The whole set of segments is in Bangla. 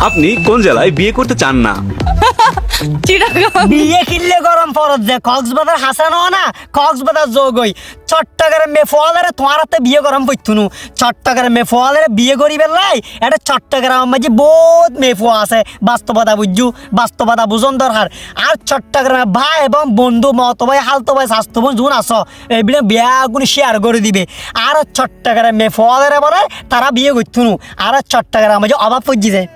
আপনি কোন জেলায় বিয়ে করতে চান না? বিয়ে কিনলে গরম পরত যে কক্সবাজার হাসানো না কক্সবাজার যোগই চট্টগ্রাম মেফোয়ালের তোমার হাতে বিয়ে গরম পড়তুনু চট্টগ্রাম মেফোয়ালের বিয়ে করিবে লাই এটা চট্টগ্রাম মাঝে বহুত মেফুয়া আছে। বাস্তবতা বুঝু বাস্তবতা বুঝন দরকার আর চট্টগ্রামে ভাই এবং বন্ধু, মত ভাই, হালতো ভাই, স্বাস্থ্য বোন যোন আস বিয়া গুণ শেয়ার করে দিবে। আর চট্টগ্রাম মেফোয়ালের বলে তারা বিয়ে করতুনু আর চট্টগ্রাম মাঝে অভাব পড়ছি যায়।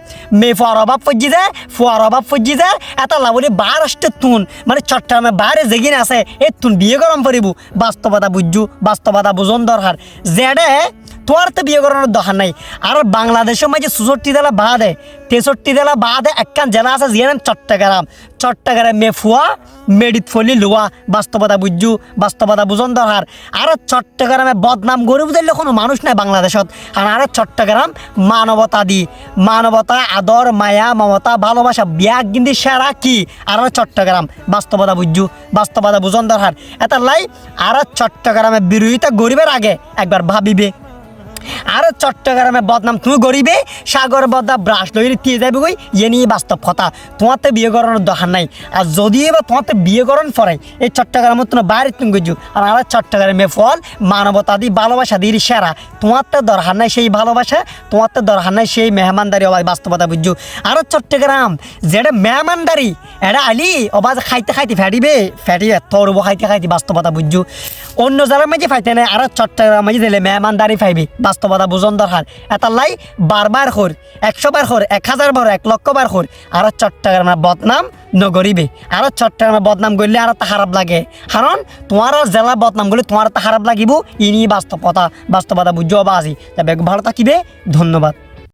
মেফুয়ার অভাব পড়ছি যায়, ফুয়ার অভাব পড়ছি যায় এটা লাভলি বার আসতে তুন। মানে চট্টগ্রামে বাইরে যেগিন আছে, এ তুন বিয়ে গরম পড়িব বাস্তবতা বুঝু বাস্তবতা বুঝন দরকার জেডে তোমার তো বিয়ে করানোর দরকার নাই। আর বাংলাদেশের মাঝে চৌষট্টি জেলা বাদে তেষট্টি জেলা বাদে একখান জেলা আছে যে নাম চট্টগ্রাম। চট্টগ্রাম মেফুয়া মেডিত ফলি লুয়া, বাস্তবতা বুঝু বাস্তবতা বুঝন দরকার আর চট্টগ্রামে বদনাম গরিব দিলে কোনো মানুষ নাই বাংলাদেশত। আর আর চট্টগ্রাম মানবতা দি মানবতা, আদর, মায়া, মমতা, ভালোবাসা বিয়া কিন্তু সেরা কি? আর চট্টগ্রাম, বাস্তবতা বুঝু বাস্তবতা বুঝন দরকার এটা লাই আর চট্টগ্রামে বিরোধিতা গরিবের আগে একবার ভাবিবে। আর চট্টগ্রামে বদনাম। তুমি গরিবে? সাগর বদা ব্রাশ লই দিয়ে যাবে কই? ইয়ে নিয়ে বাস্তব কথা। তোমার তো বিয়ে করানোর দরকার নাই। আর যদি এবার তোমার তো বিয়ে করান পরে, এই চট্টগ্রামের তুমি বাইরে তুমি গজু আর আর চট্টগ্রামে ফল মানবতা দি ভালোবাসা দিয়ে সেরা। তোমার তো দরকার নাই সেই ভালোবাসা তোমার তো দরকার নাই সেই মেহমানদারি অবাধ বাস্তবতা বুঝছ আর চট্টগ্রাম যেটা মেহমানদারি এটা আলি, অবাজ খাইতে খাইতে ফেটিবে। ফ্যাটিবে তরব খাইতে খাইতে বাস্তবতা বুঝছ অন্য জেলার মাঝে ফাইতে নাই, আর চট্টগ্রাম মাঝে দিলে মেহমানদারি ফাইবে, বাস্তবতা বুঝন দরকার এটা লাই বারবার খোর একশো বার খোর এক হাজার বার এক লক্ষ বার খোর আর চট্টগ্রামের বদনাম নগরিবে আর চট্টগ্রামের বদনাম করলে আর তা খারাপ লাগে। কারণ তোমার জেলা বদনাম করলে তোমার তা খারাপ লাগিব। ইনি বাস্তবতা বাস্তবতা বুঝো বা আজি। ভালো থাকিবে। ধন্যবাদ।